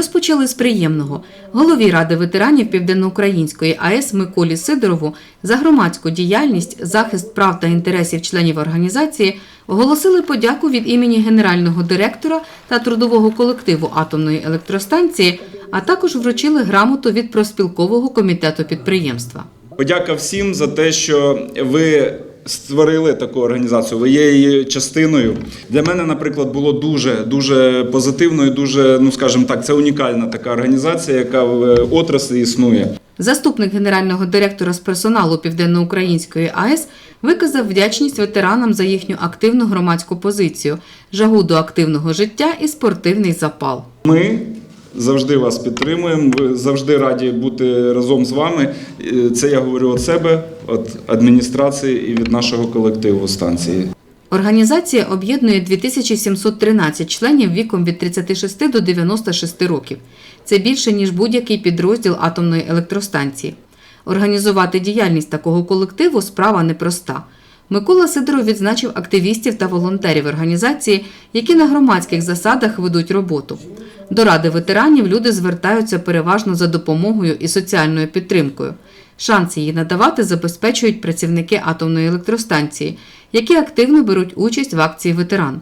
Розпочали з приємного. Голові Ради ветеранів Південноукраїнської АЕС Миколі Сидорову за громадську діяльність, захист прав та інтересів членів організації оголосили подяку від імені генерального директора та трудового колективу атомної електростанції, а також вручили грамоту від профспілкового комітету підприємства. Подяка всім за те, що ви створили таку організацію. Ви є її частиною. Для мене, наприклад, було дуже дуже позитивно і дуже, ну скажімо так, це унікальна така організація, яка в е, отраслі існує. Заступник генерального директора з персоналу Південноукраїнської АЕС виказав вдячність ветеранам за їхню активну громадську позицію, жагу до активного життя і спортивний запал. Ми завжди вас підтримуємо. Завжди раді бути разом з вами. Це я говорю від себе, від адміністрації і від нашого колективу станції. Організація об'єднує 2713 членів віком від 36 до 96 років. Це більше, ніж будь-який підрозділ атомної електростанції. Організувати діяльність такого колективу справа непроста. Микола Сидоров відзначив активістів та волонтерів організації, які на громадських засадах ведуть роботу. До ради ветеранів люди звертаються переважно за допомогою і соціальною підтримкою. Шанс її надавати забезпечують працівники атомної електростанції, які активно беруть участь в акції ветеран.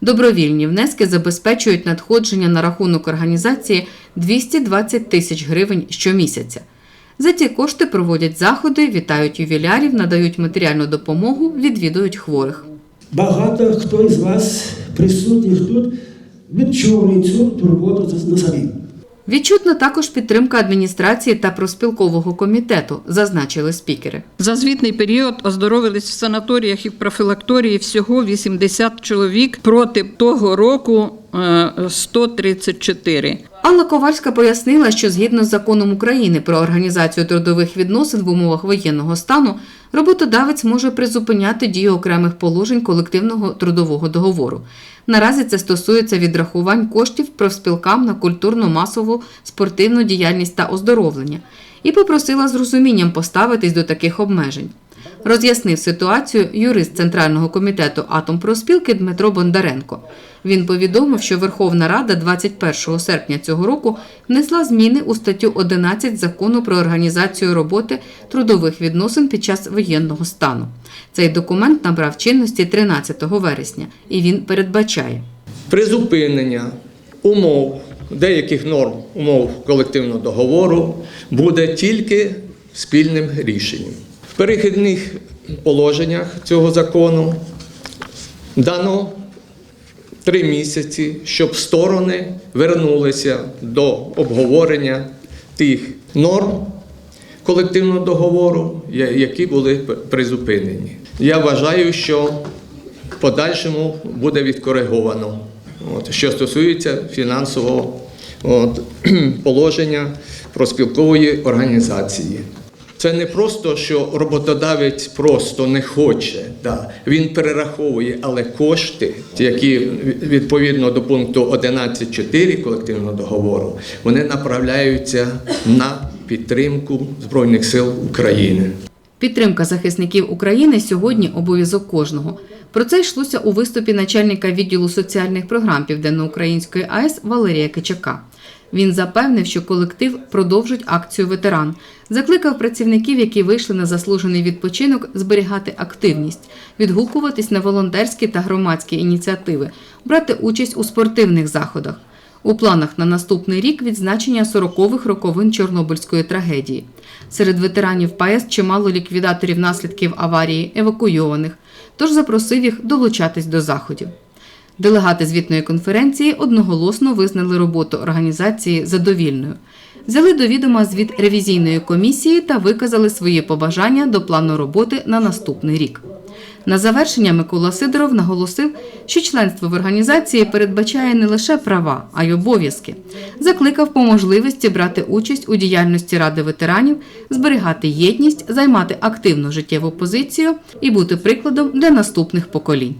Добровільні внески забезпечують надходження на рахунок організації 220 тисяч гривень щомісяця. За ці кошти проводять заходи, вітають ювілярів, надають матеріальну допомогу, відвідують хворих. Багато хто із вас присутніх тут відчули цю турботу на собі. Відчутна також підтримка адміністрації та проспілкового комітету, зазначили спікери. За звітний період оздоровились в санаторіях і в профілакторії всього 80 чоловік проти того року е, 134. Алла Ковальська пояснила, що згідно з законом України про організацію трудових відносин в умовах воєнного стану, роботодавець може призупиняти дію окремих положень колективного трудового договору. Наразі це стосується відрахувань коштів профспілкам на культурну, масову, спортивну діяльність та оздоровлення, і попросила з розумінням поставитись до таких обмежень. Роз'яснив ситуацію юрист Центрального комітету Атомпроспілки Дмитро Бондаренко. Він повідомив, що Верховна Рада 21 серпня цього року внесла зміни у статтю 11 закону про організацію роботи трудових відносин під час воєнного стану. Цей документ набрав чинності 13 вересня, і він передбачає. призупинення умов, деяких норм умов колективного договору буде тільки спільним рішенням. В перехідних положеннях цього закону дано три місяці, щоб сторони вернулися до обговорення тих норм колективного договору, які були призупинені. Я вважаю, що в подальшому буде відкориговано, от, що стосується фінансового от, положення проспілкової організації. Це не просто, що роботодавець просто не хоче, да. він перераховує, але кошти, які відповідно до пункту 11.4 колективного договору, вони направляються на підтримку Збройних сил України. Підтримка захисників України сьогодні обов'язок кожного. Про це йшлося у виступі начальника відділу соціальних програм Південноукраїнської АЕС Валерія Кичака. Він запевнив, що колектив продовжить акцію ветеран, закликав працівників, які вийшли на заслужений відпочинок, зберігати активність, відгукуватись на волонтерські та громадські ініціативи, брати участь у спортивних заходах. У планах на наступний рік відзначення 40-х роковин Чорнобильської трагедії. Серед ветеранів ПАЕС чимало ліквідаторів наслідків аварії, евакуйованих, тож запросив їх долучатись до заходів. Делегати звітної конференції одноголосно визнали роботу організації задовільною. Взяли до відома звіт ревізійної комісії та виказали свої побажання до плану роботи на наступний рік. На завершення Микола Сидоров наголосив, що членство в організації передбачає не лише права, а й обов'язки. Закликав по можливості брати участь у діяльності Ради ветеранів, зберігати єдність, займати активну життєву позицію і бути прикладом для наступних поколінь.